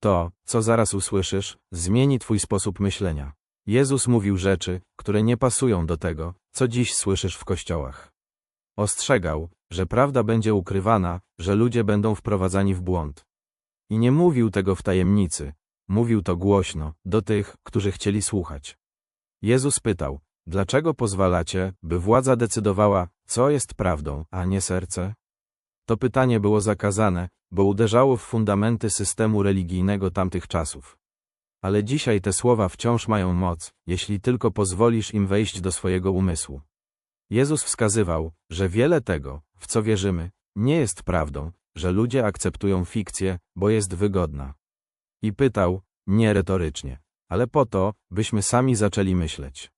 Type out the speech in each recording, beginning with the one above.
To, co zaraz usłyszysz, zmieni twój sposób myślenia. Jezus mówił rzeczy, które nie pasują do tego, co dziś słyszysz w kościołach. Ostrzegał, że prawda będzie ukrywana, że ludzie będą wprowadzani w błąd. I nie mówił tego w tajemnicy, mówił to głośno, do tych, którzy chcieli słuchać. Jezus pytał, dlaczego pozwalacie, by władza decydowała, co jest prawdą, a nie serce? To pytanie było zakazane, bo uderzało w fundamenty systemu religijnego tamtych czasów. Ale dzisiaj te słowa wciąż mają moc, jeśli tylko pozwolisz im wejść do swojego umysłu. Jezus wskazywał, że wiele tego, w co wierzymy, nie jest prawdą, że ludzie akceptują fikcję, bo jest wygodna. I pytał, nie retorycznie, ale po to, byśmy sami zaczęli myśleć.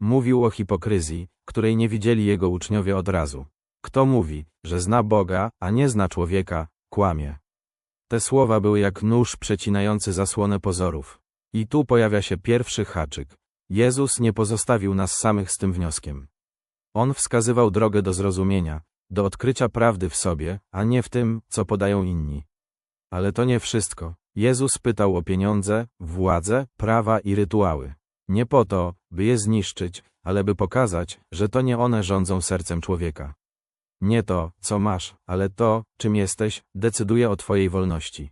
Mówił o hipokryzji, której nie widzieli jego uczniowie od razu. Kto mówi, że zna Boga, a nie zna człowieka, kłamie. Te słowa były jak nóż przecinający zasłonę pozorów. I tu pojawia się pierwszy haczyk. Jezus nie pozostawił nas samych z tym wnioskiem. On wskazywał drogę do zrozumienia, do odkrycia prawdy w sobie, a nie w tym, co podają inni. Ale to nie wszystko. Jezus pytał o pieniądze, władzę, prawa i rytuały. Nie po to, by je zniszczyć, ale by pokazać, że to nie one rządzą sercem człowieka. Nie to, co masz, ale to, czym jesteś, decyduje o Twojej wolności.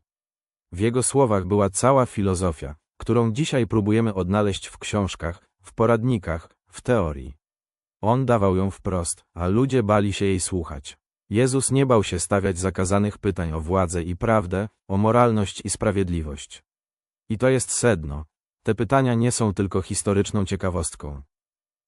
W jego słowach była cała filozofia, którą dzisiaj próbujemy odnaleźć w książkach, w poradnikach, w teorii. On dawał ją wprost, a ludzie bali się jej słuchać. Jezus nie bał się stawiać zakazanych pytań o władzę i prawdę, o moralność i sprawiedliwość. I to jest sedno. Te pytania nie są tylko historyczną ciekawostką.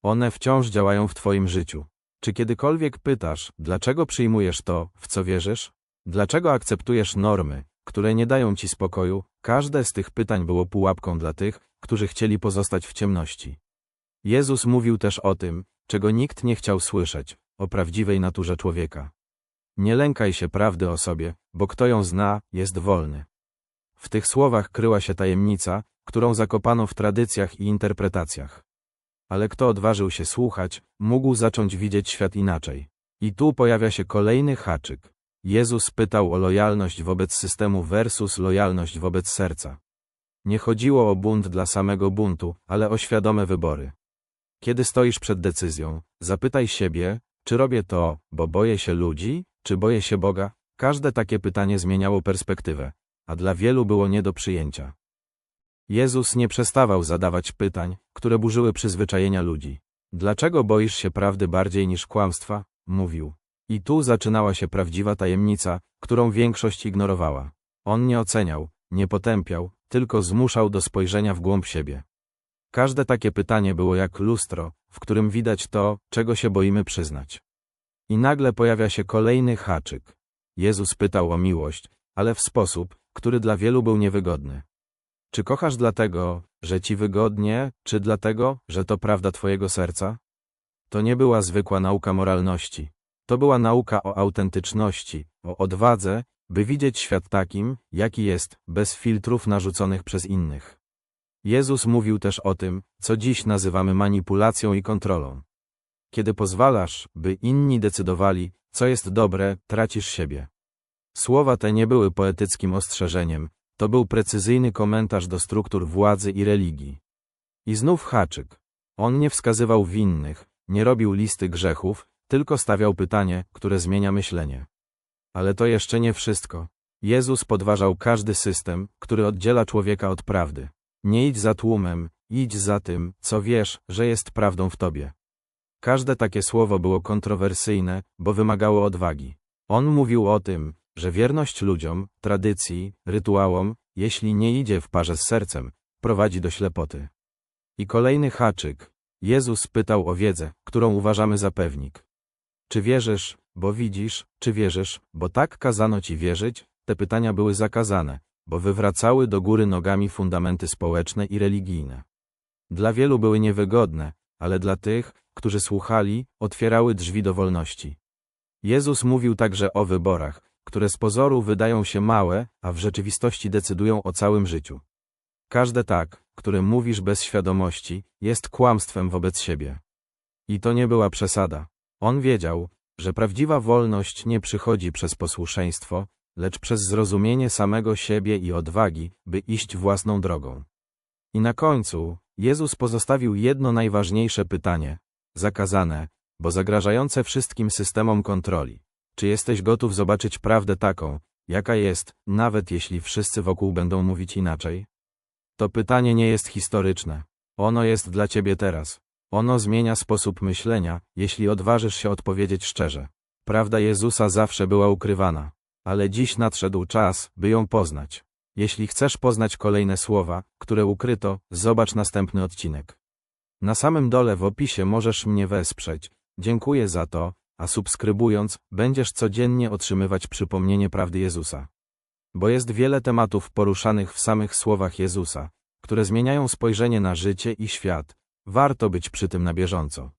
One wciąż działają w Twoim życiu. Czy kiedykolwiek pytasz, dlaczego przyjmujesz to, w co wierzysz? Dlaczego akceptujesz normy, które nie dają ci spokoju? Każde z tych pytań było pułapką dla tych, którzy chcieli pozostać w ciemności. Jezus mówił też o tym, czego nikt nie chciał słyszeć, o prawdziwej naturze człowieka. Nie lękaj się prawdy o sobie, bo kto ją zna, jest wolny. W tych słowach kryła się tajemnica, którą zakopano w tradycjach i interpretacjach. Ale kto odważył się słuchać, mógł zacząć widzieć świat inaczej. I tu pojawia się kolejny haczyk. Jezus pytał o lojalność wobec systemu versus lojalność wobec serca. Nie chodziło o bunt dla samego buntu, ale o świadome wybory. Kiedy stoisz przed decyzją, zapytaj siebie, czy robię to, bo boję się ludzi, czy boję się Boga? Każde takie pytanie zmieniało perspektywę, a dla wielu było nie do przyjęcia. Jezus nie przestawał zadawać pytań, które burzyły przyzwyczajenia ludzi. Dlaczego boisz się prawdy bardziej niż kłamstwa? Mówił. I tu zaczynała się prawdziwa tajemnica, którą większość ignorowała. On nie oceniał, nie potępiał, tylko zmuszał do spojrzenia w głąb siebie. Każde takie pytanie było jak lustro, w którym widać to, czego się boimy przyznać. I nagle pojawia się kolejny haczyk. Jezus pytał o miłość, ale w sposób, który dla wielu był niewygodny. Czy kochasz dlatego, że ci wygodnie, czy dlatego, że to prawda twojego serca? To nie była zwykła nauka moralności. To była nauka o autentyczności, o odwadze, by widzieć świat takim, jaki jest, bez filtrów narzuconych przez innych. Jezus mówił też o tym, co dziś nazywamy manipulacją i kontrolą. Kiedy pozwalasz, by inni decydowali, co jest dobre, tracisz siebie. Słowa te nie były poetyckim ostrzeżeniem, to był precyzyjny komentarz do struktur władzy i religii. I znów haczyk. On nie wskazywał winnych, nie robił listy grzechów, tylko stawiał pytanie, które zmienia myślenie. Ale to jeszcze nie wszystko. Jezus podważał każdy system, który oddziela człowieka od prawdy. Nie idź za tłumem, idź za tym, co wiesz, że jest prawdą w tobie. Każde takie słowo było kontrowersyjne, bo wymagało odwagi. On mówił o tym, że wierność ludziom, tradycji, rytuałom, jeśli nie idzie w parze z sercem, prowadzi do ślepoty. I kolejny haczyk. Jezus pytał o wiedzę, którą uważamy za pewnik. Czy wierzysz, bo widzisz, czy wierzysz, bo tak kazano ci wierzyć? Te pytania były zakazane, bo wywracały do góry nogami fundamenty społeczne i religijne. Dla wielu były niewygodne, ale dla tych, którzy słuchali, otwierały drzwi do wolności. Jezus mówił także o wyborach, które z pozoru wydają się małe, a w rzeczywistości decydują o całym życiu. Każde tak, które mówisz bez świadomości, jest kłamstwem wobec siebie. I to nie była przesada. On wiedział, że prawdziwa wolność nie przychodzi przez posłuszeństwo, lecz przez zrozumienie samego siebie i odwagi, by iść własną drogą. I na końcu, Jezus pozostawił jedno najważniejsze pytanie, zakazane, bo zagrażające wszystkim systemom kontroli. Czy jesteś gotów zobaczyć prawdę taką, jaka jest, nawet jeśli wszyscy wokół będą mówić inaczej? To pytanie nie jest historyczne. Ono jest dla ciebie teraz. Ono zmienia sposób myślenia, jeśli odważysz się odpowiedzieć szczerze. Prawda Jezusa zawsze była ukrywana, ale dziś nadszedł czas, by ją poznać. Jeśli chcesz poznać kolejne słowa, które ukryto, zobacz następny odcinek. Na samym dole w opisie możesz mnie wesprzeć. Dziękuję za to, a subskrybując, będziesz codziennie otrzymywać przypomnienie prawdy Jezusa. Bo jest wiele tematów poruszanych w samych słowach Jezusa, które zmieniają spojrzenie na życie i świat. Warto być przy tym na bieżąco.